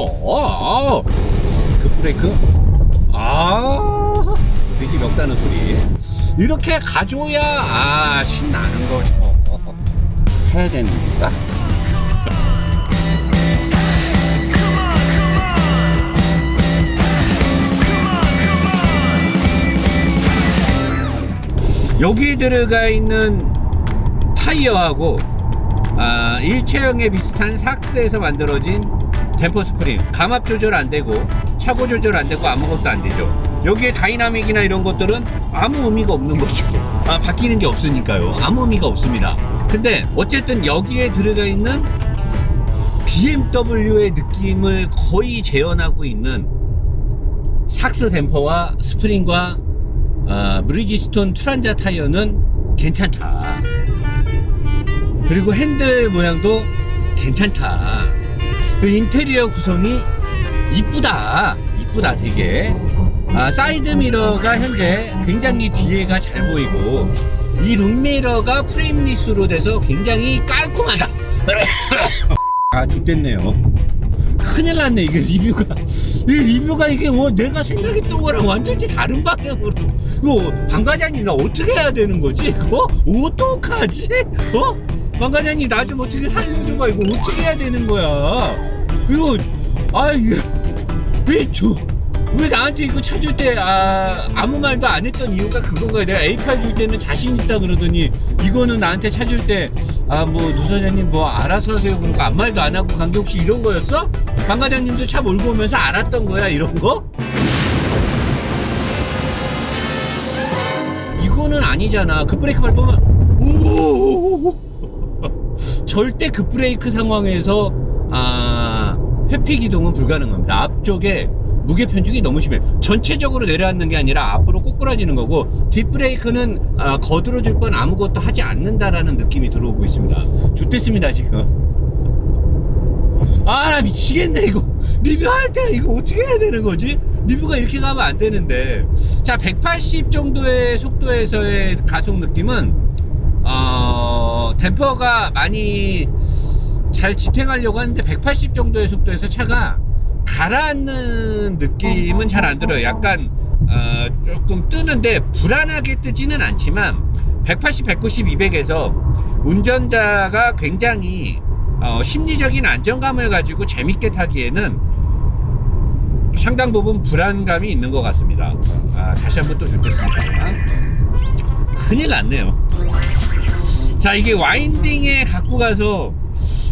아, 그 브레이크. 아, 돼지 멱다는 소리. 이렇게 가져야 아 신나는 거죠. 사야 되는 건가? 여기 들어가 있는 타이어하고 아, 일체형에 비슷한 삭스에서 만들어진 댐퍼 스프링. 감압 조절 안 되고 차고 조절 안 되고 아무것도 안 되죠. 여기에 다이나믹이나 이런 것들은 아무 의미가 없는 거죠. 아, 바뀌는 게 없으니까요. 아무 의미가 없습니다. 근데 어쨌든 여기에 들어가 있는 BMW의 느낌을 거의 재현하고 있는 삭스 댐퍼와 스프링과 아, 브리지스톤 트란자 타이어는 괜찮다. 그리고 핸들 모양도 괜찮다. 그 인테리어 구성이 이쁘다. 이쁘다 되게. 아, 사이드 미러가 현재 굉장히 뒤에가 잘 보이고 이 룸미러가 프레임리스로 돼서 굉장히 깔끔하다. 아, 좋됐네요. 큰일 났네 이게 리뷰가 이 리뷰가 이게 뭐 내가 생각했던 거랑 완전히 다른 방향으로 이거 방 과장님 나 어떻게 해야 되는 거지 어 어떡하지 어 방 과장님 나 좀 어떻게 살려줘봐 이거 어떻게 해야 되는 거야 이거 아 이게 왜저왜 나한테 이거 찾을 때 아, 아무 말도 안 했던 이유가 그건가요? 내가 A8 줄 때는 자신 있다 그러더니 이거는 나한테 찾을 때 아뭐 누사장님 뭐 알아서 하세요 그러니까 아무 말도 안 하고 관계없이 이런 거였어? 강 과장님도 차 몰고 오면서 알았던 거야 이런 거? 이거는 아니잖아 그 브레이크 밟으면 오 절대 그 브레이크 상황에서 아 회피 기동은 불가능합니다 앞쪽에 무게 편중이 너무 심해. 전체적으로 내려앉는 게 아니라 앞으로 꼬꾸라지는 거고 뒷브레이크는 아, 거들어줄 건 아무것도 하지 않는다라는 느낌이 들어오고 있습니다. 좋겠습니다 지금. 아나 미치겠네 이거 리뷰할 때 이거 어떻게 해야 되는 거지? 리뷰가 이렇게 가면 안 되는데 자 180 정도의 속도에서의 가속 느낌은 어 댐퍼가 많이 잘 지탱하려고 하는데 180 정도의 속도에서 차가 가라앉는 느낌은 잘 안 들어요. 약간 어, 조금 뜨는데 불안하게 뜨지는 않지만 180, 190, 200에서 운전자가 굉장히 어, 심리적인 안정감을 가지고 재밌게 타기에는 상당 부분 불안감이 있는 것 같습니다. 아, 다시 한번 또 좋겠습니다. 큰일 났네요. 자, 이게 와인딩에 갖고 가서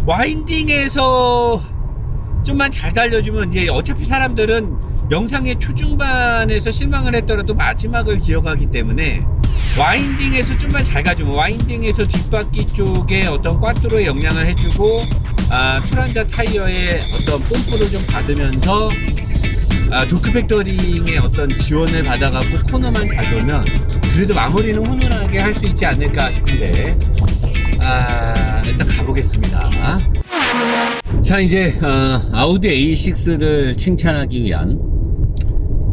와인딩에서 좀만 잘 달려주면 이제 어차피 사람들은 영상의 초중반에서 실망을 했더라도 마지막을 기억하기 때문에 와인딩에서 좀만 잘 가주면 와인딩에서 뒷바퀴 쪽에 어떤 꽈트로의 영향을 해주고 아, 트란자 타이어의 어떤 뽐뿌를 좀 받으면서 아, 도크팩터링의 어떤 지원을 받아갖고 코너만 잘 돌면 그래도 마무리는 훈훈하게 할 수 있지 않을까 싶은데 아, 일단 가보겠습니다. 자 이제 어, 아우디 A6를 칭찬하기 위한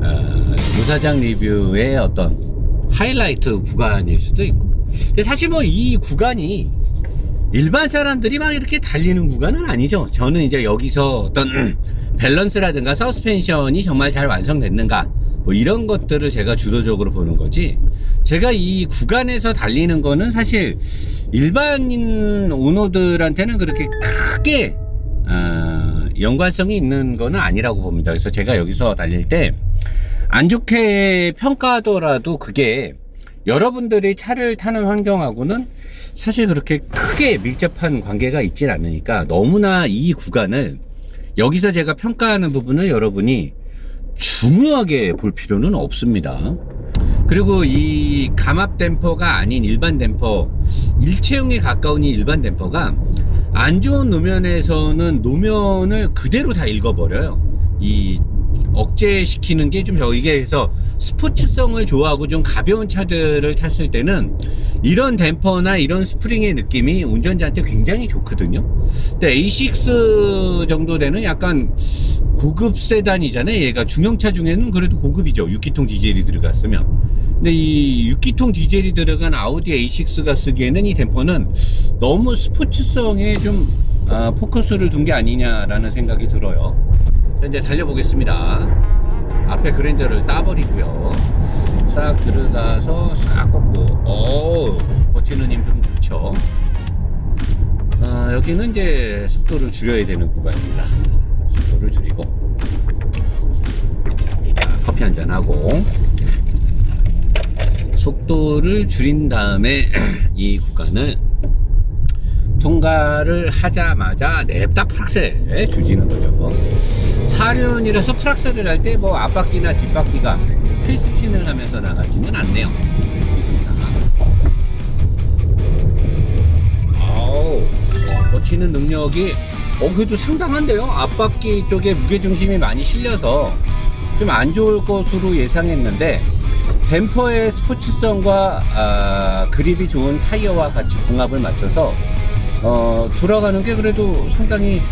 어, 무사장 리뷰의 어떤 하이라이트 구간일 수도 있고. 근데 사실 뭐 이 구간이 일반 사람들이 막 이렇게 달리는 구간은 아니죠. 저는 이제 여기서 어떤 밸런스라든가 서스펜션이 정말 잘 완성됐는가 뭐 이런 것들을 제가 주도적으로 보는 거지 제가 이 구간에서 달리는 거는 사실 일반인 오너들한테는 그렇게 크게 어, 연관성이 있는 거는 아니라고 봅니다. 그래서 제가 여기서 달릴 때 안 좋게 평가하더라도 그게 여러분들이 차를 타는 환경하고는 사실 그렇게 크게 밀접한 관계가 있질 않으니까 너무나 이 구간을 여기서 제가 평가하는 부분을 여러분이 중요하게 볼 필요는 없습니다. 그리고 이 감압 댐퍼가 아닌 일반 댐퍼, 일체형에 가까운 이 일반 댐퍼가 안 좋은 노면에서는 노면을 그대로 다 읽어버려요. 이 억제시키는 게 좀 저이게 해서 스포츠성을 좋아하고 좀 가벼운 차들을 탔을 때는 이런 댐퍼나 이런 스프링의 느낌이 운전자한테 굉장히 좋거든요. 근데 A6 정도 되는 약간 고급 세단이잖아요. 얘가 중형차 중에는 그래도 고급이죠. 6기통 디젤이 들어갔으면. 근데 이 6기통 디젤이 들어간 아우디 A6가 쓰기에는 이 댐퍼는 너무 스포츠성에 좀 아, 포커스를 둔 게 아니냐라는 생각이 들어요. 자, 이제 달려보겠습니다. 앞에 그랜저를 따버리고요. 싹 들어가서 싹 꺾고, 오, 버티는 힘 좀 좋죠. 아, 여기는 이제 속도를 줄여야 되는 구간입니다. 속도를 줄이고. 자, 커피 한 잔 하고. 속도를 줄인 다음에 이 구간을 통과를 하자마자 냅다 프락셀에 조지는 거죠. 사륜이라서 프락셀을 할때 뭐 앞바퀴나 뒷바퀴가 필스핀을 하면서 나가지는 않네요. 좋습니다. 아우, 버티는 능력이 어 그래도 상당한데요. 앞바퀴 쪽에 무게 중심이 많이 실려서 좀 안 좋을 것으로 예상했는데 댐퍼의 스포츠성과 아, 그립이 좋은 타이어와 같이 궁합을 맞춰서 어, 돌아가는 게 그래도 상당히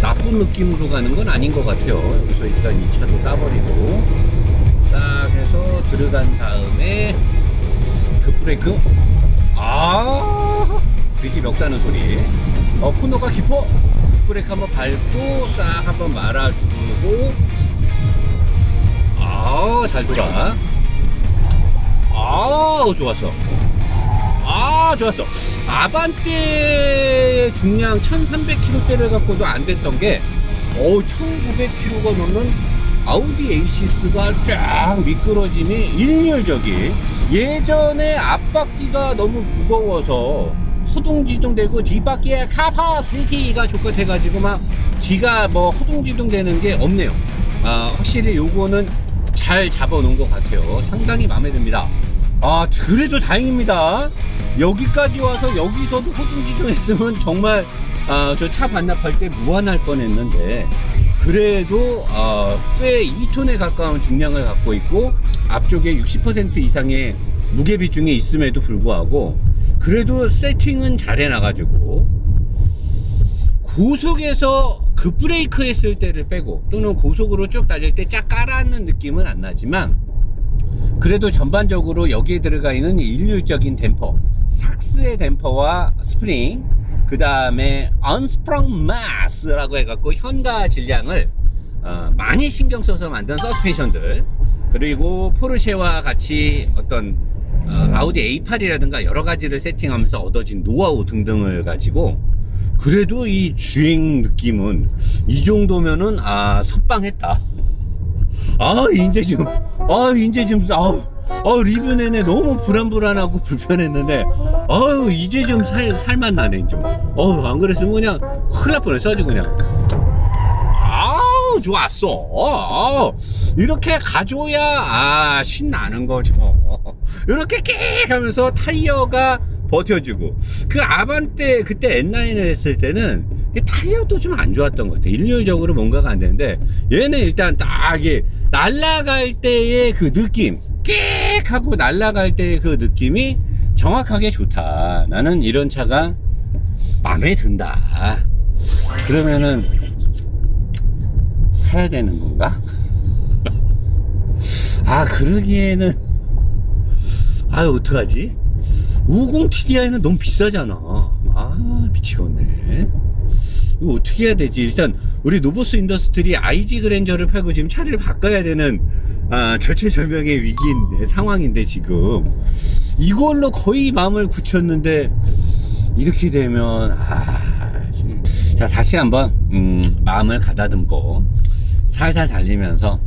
나쁜 느낌으로 가는 건 아닌 것 같아요. 여기서 일단 이 차도 따버리고 싹 해서 들어간 다음에 급브레이크. 아! 돼지 멱다는 소리. 어 코너가 깊어. 급브레이크 한번 밟고 싹 한번 말아주고. 아잘 돌아. 아 좋았어 아 좋았어. 아반떼 중량 1300kg대를 갖고도 안 됐던 게 어, 1900kg가 넘는 아우디 A6가 쫙 미끄러짐이 일률적인 예전에 앞바퀴가 너무 무거워서 허둥지둥되고 뒷바퀴에 카파시티가 족같아가지고 막 뒤가 뭐 허둥지둥 되는 게 없네요. 아, 확실히 요거는 잘 잡아놓은 것 같아요. 상당히 마음에 듭니다. 아 그래도 다행입니다 여기까지 와서 여기서도 호중지중 했으면 정말 아, 저 차 반납할 때 무한할 뻔했는데 그래도 아, 꽤 2톤에 가까운 중량을 갖고 있고 앞쪽에 60% 이상의 무게 비중이 있음에도 불구하고 그래도 세팅은 잘 해놔가지고 고속에서 급브레이크 했을 때를 빼고 또는 고속으로 쭉 달릴 때 쫙 깔아앉는 느낌은 안 나지만 그래도 전반적으로 여기에 들어가 있는 일률적인 댐퍼 삭스의 댐퍼와 스프링 그 다음에 언스프렁 마스라고 해갖고 현가 질량을 어, 많이 신경 써서 만든 서스펜션들. 그리고 포르쉐와 같이 어떤 어, 아우디 A8이라든가 여러 가지를 세팅하면서 얻어진 노하우 등등을 가지고 그래도 이 주행 느낌은 이 정도면은 아 선빵했다. 아 이제 좀, 아 이제 좀, 아우, 아 리뷰 내내 너무 불안불안하고 불편했는데, 아우 이제 좀 살 살만 나네 좀. 어우 안 그랬으면 그냥 큰일 날 뻔했어 아주 그냥. 아우 좋았어. 어, 이렇게 가줘야 아 신나는 거죠. 이렇게 끽 하면서 타이어가 버텨주고 그 아반떼 그때 N9을 했을 때는 이 타이어도 좀 안 좋았던 것 같아. 일률적으로 뭔가가 안 되는데 얘는 일단 딱 이게 날아갈 때의 그 느낌, 끽 하고 날아갈 때의 그 느낌이 정확하게 좋다. 나는 이런 차가 마음에 든다. 그러면은 사야 되는 건가? 아 그러기에는 아 어떡하지? 50 TDI는 너무 비싸잖아. 아 미치겠네. 이거 어떻게 해야 되지? 일단 우리 노보스 인더스트리 IG 그랜저를 팔고 지금 차를 바꿔야 되는 아, 절체절명의 위기인데 상황인데 지금. 이걸로 거의 마음을 굳혔는데 이렇게 되면 아, 좀- 자 다시 한번 음, 마음을 가다듬고 살살 달리면서.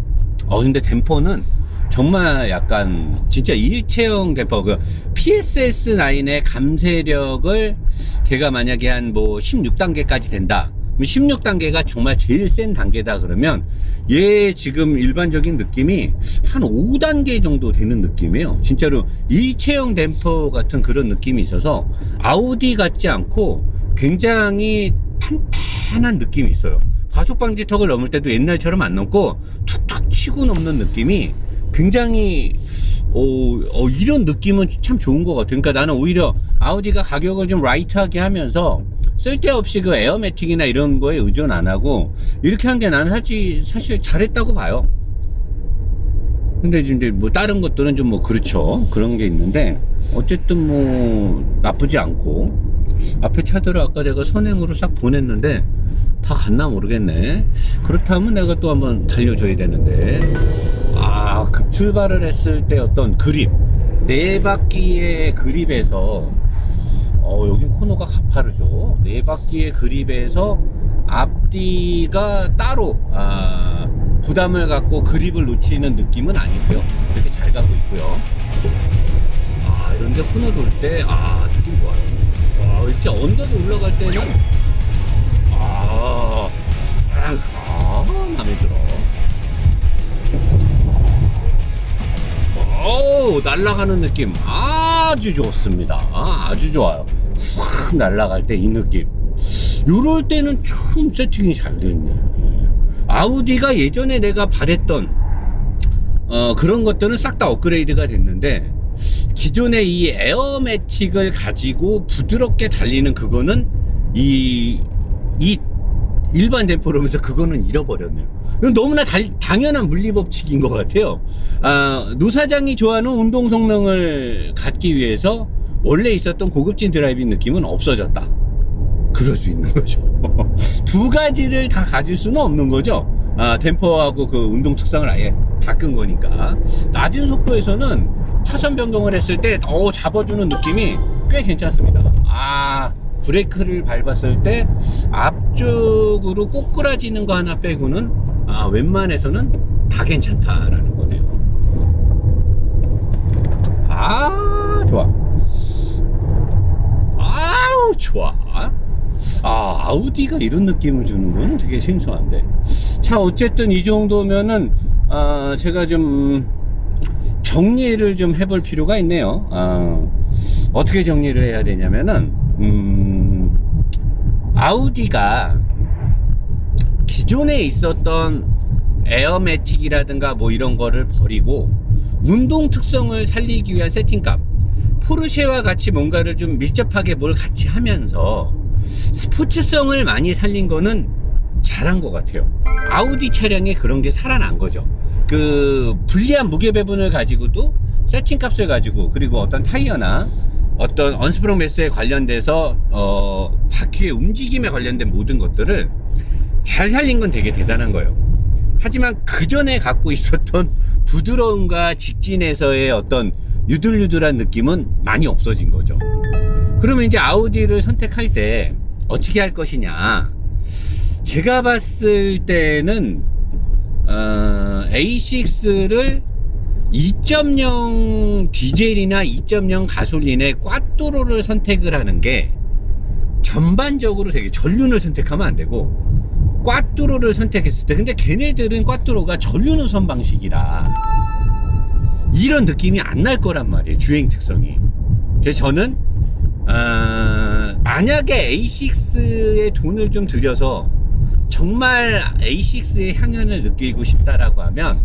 어 근데 댐퍼는 정말 약간 진짜 일체형 댐퍼 그 PSS9의 감쇄력을 걔가 만약에 한 뭐 16단계까지 된다. 16단계가 정말 제일 센 단계다 그러면 얘 지금 일반적인 느낌이 한 5단계 정도 되는 느낌이에요. 진짜로 일체형 댐퍼 같은 그런 느낌이 있어서 아우디 같지 않고 굉장히 탄탄한 느낌이 있어요. 과속 방지턱을 넘을 때도 옛날처럼 안 넘고 툭툭 치고 넘는 느낌이 굉장히 어, 어, 이런 느낌은 참 좋은 것 같아요. 그러니까 나는 오히려 아우디가 가격을 좀 라이트하게 하면서 쓸데없이 그 에어매틱이나 이런 거에 의존 안 하고 이렇게 한 게 나는 사실, 사실 잘했다고 봐요. 근데 이제 뭐 다른 것들은 좀 뭐 그렇죠. 그런 게 있는데 어쨌든 뭐 나쁘지 않고 앞에 차들을 아까 내가 선행으로 싹 보냈는데 다 갔나 모르겠네. 그렇다면 내가 또 한번 달려줘야 되는데. 아, 급출발을 했을 때 어떤 그립. 네 바퀴의 그립에서, 어, 여긴 코너가 가파르죠. 네 바퀴의 그립에서 앞뒤가 따로, 아, 부담을 갖고 그립을 놓치는 느낌은 아니고요. 되게 잘 가고 있고요. 아, 이런데 코너 돌 때, 아, 느낌 좋아요. 와, 이렇게 언덕에 올라갈 때는, 아, 아, 오, 날아가는 느낌 아주 좋습니다. 아 주 좋아요. 싹 날아갈 때 이 느낌. 요럴 때는 참 세팅이 잘 됐네. 아우디가 예전에 내가 바랬던 어, 그런 것들은 싹 다 업그레이드가 됐는데 기존의 이 에어매틱을 가지고 부드럽게 달리는 그거는 이, 이 일반 댐퍼로면서 그거는 잃어버렸네요. 너무나 달- 당연한 물리법칙인 것 같아요. 아, 노사장이 좋아하는 운동 성능을 갖기 위해서 원래 있었던 고급진 드라이빙 느낌은 없어졌다. 그럴 수 있는 거죠. 두 가지를 다 가질 수는 없는 거죠. 아, 댐퍼하고 그 운동 특성을 아예 바꾼 거니까. 낮은 속도에서는 차선 변경을 했을 때, 어, 잡아주는 느낌이 꽤 괜찮습니다. 아, 브레이크를 밟았을 때 앞쪽으로 꼬꾸라지는 거 하나 빼고는, 아, 웬만해서는 다 괜찮다라는 거네요. 아, 좋아. 아우, 좋아. 아, 아우디가 이런 느낌을 주는 건 되게 생소한데. 자, 어쨌든 이 정도면은, 아, 제가 좀, 정리를 좀 해볼 필요가 있네요. 아, 어떻게 정리를 해야 되냐면은, 음, 아우디가 기존에 있었던 에어매틱이라든가 뭐 이런 거를 버리고, 운동 특성을 살리기 위한 세팅값, 포르쉐와 같이 뭔가를 좀 밀접하게 뭘 같이 하면서 스포츠성을 많이 살린 거는 잘한 것 같아요. 아우디 차량에 그런 게 살아난 거죠. 그 불리한 무게 배분을 가지고도 세팅 값을 가지고 그리고 어떤 타이어나 어떤 언스프링 매스에 관련돼서 어 바퀴의 움직임에 관련된 모든 것들을 잘 살린 건 되게 대단한 거예요. 하지만 그 전에 갖고 있었던 부드러움과 직진에서의 어떤 유들유들한 느낌은 많이 없어진 거죠. 그러면 이제 아우디를 선택할 때 어떻게 할 것이냐? 제가 봤을 때는 어, A6를 2.0 디젤이나 2.0 가솔린의 꽈뚜로를 선택을 하는 게 전반적으로 되게 전륜을 선택하면 안 되고 꽈뚜로를 선택했을 때 근데 걔네들은 꽈뚜로가 전륜 우선 방식이라 이런 느낌이 안 날 거란 말이에요 주행 특성이. 그래서 저는 어, 만약에 A6에 돈을 좀 들여서 정말 A6의 향연을 느끼고 싶다라고 하면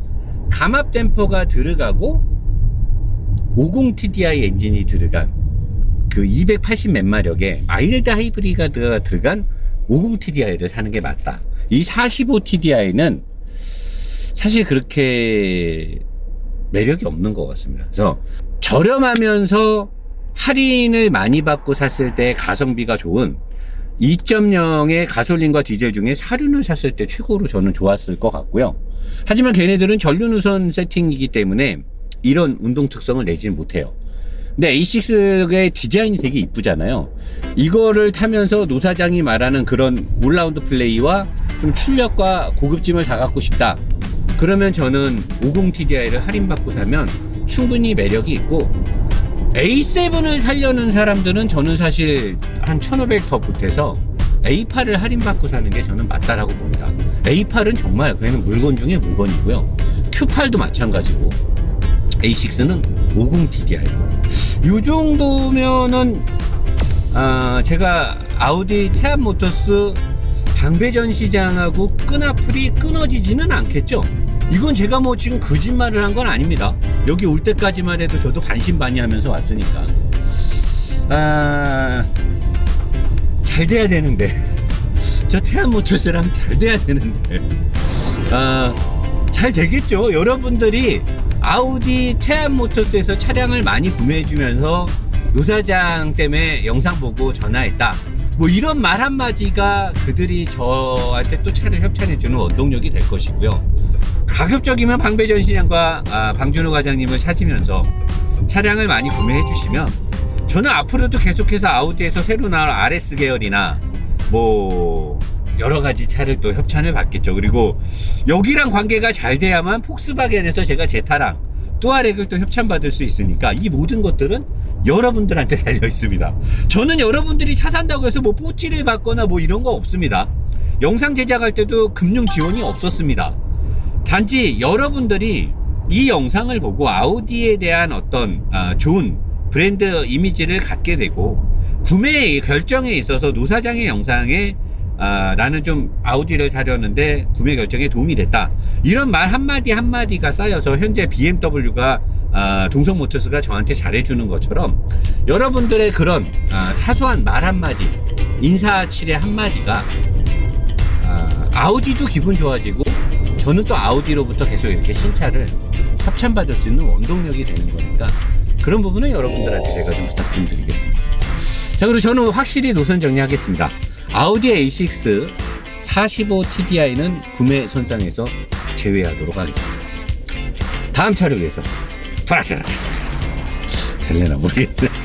감압 댐퍼가 들어가고 50TDI 엔진이 들어간 그 280 몇 마력의 마일드 하이브리드가 들어간 50TDI를 사는 게 맞다. 이 45TDI는 사실 그렇게 매력이 없는 것 같습니다. 그래서 저렴하면서 할인을 많이 받고 샀을 때 가성비가 좋은 2.0의 가솔린과 디젤 중에 사륜을 샀을 때 최고로 저는 좋았을 것 같고요. 하지만 걔네들은 전륜 우선 세팅이기 때문에 이런 운동 특성을 내지는 못해요. 근데 A6의 디자인이 되게 이쁘잖아요. 이거를 타면서 노사장이 말하는 그런 올라운드 플레이와 좀 출력과 고급짐을 다 갖고 싶다. 그러면 저는 50TDI를 할인받고 사면 충분히 매력이 있고 A7을 살려는 사람들은 저는 사실 한 1500 더 보태서 A8을 할인받고 사는 게 저는 맞다라고 봅니다. A8은 정말 그냥 물건 중에 물건이고요. Q8도 마찬가지고 A6는 50TDI. 요 정도면은 아, 제가 아우디 태안 모터스 당배전 시장하고 끈앞풀이 끊어지지는 않겠죠. 이건 제가 뭐 지금 거짓말을 한 건 아닙니다. 여기 올 때까지만 해도 저도 반신반의하면서 왔으니까. 아, 잘 돼야 되는데. 저 태안 모터스랑 잘 돼야 되는데. 아, 잘 되겠죠. 여러분들이 아우디 태안 모터스에서 차량을 많이 구매해 주면서 노사장 때문에 영상 보고 전화했다. 뭐 이런 말 한마디가 그들이 저한테 또 차를 협찬해 주는 원동력이 될 것이고요. 가급적이면 방배전 시장과 아, 방준호 과장님을 찾으면서 차량을 많이 구매해 주시면 저는 앞으로도 계속해서 아우디에서 새로 나올 RS 계열이나 뭐 여러 가지 차를 또 협찬을 받겠죠. 그리고 여기랑 관계가 잘 돼야만 폭스바겐에서 제가 제 차량 뚜아렉을 또 협찬받을 수 있으니까 이 모든 것들은 여러분들한테 달려 있습니다. 저는 여러분들이 차 산다고 해서 뭐 뽀찌를 받거나 뭐 이런 거 없습니다. 영상 제작할 때도 금융 지원이 없었습니다. 단지 여러분들이 이 영상을 보고 아우디에 대한 어떤 아, 좋은 브랜드 이미지를 갖게 되고 구매 결정에 있어서 노사장의 영상에 아, 나는 좀 아우디를 사려는데 구매 결정에 도움이 됐다. 이런 말 한마디 한마디가 쌓여서 현재 BMW가 아, 동성모터스가 저한테 잘해주는 것처럼 여러분들의 그런 아, 사소한 말 한마디, 인사치레 한마디가 아, 아우디도 기분 좋아지고 저는 또 아우디로부터 계속 이렇게 신차를 협찬받을 수 있는 원동력이 되는 거니까 그런 부분은 여러분들한테 제가 좀 부탁 좀 드리겠습니다. 자, 그리고 저는 확실히 노선 정리하겠습니다. 아우디 A6 45 TDI는 구매 손상에서 제외하도록 하겠습니다. 다음 차를 위해서 플러스 하겠습니다. 될래나 모르겠네.